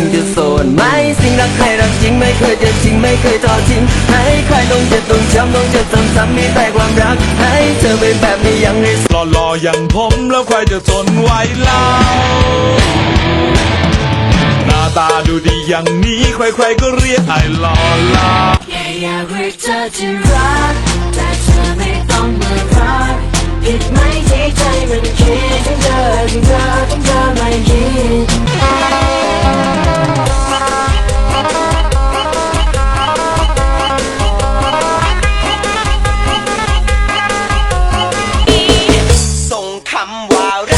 ถึงจะโสดไหมสิ่งรักใครรักจริงไม่เคยจะจริงไม่เคยทอดทิ้งให้ใครต้องเจ็บต้องช้ำต้องเจ็บซ้ำๆมีแต่ความรัก ให้เธอเป็นแบบนี้ยังให้รอรออย่างผมแล้วใครจะทนไหวเล่าหน้าตาดูดีอย่างนี้ใครๆก็เรียกไอ้ลอลาแค่อยากเรียกเธอที่รัก คำว่ารัก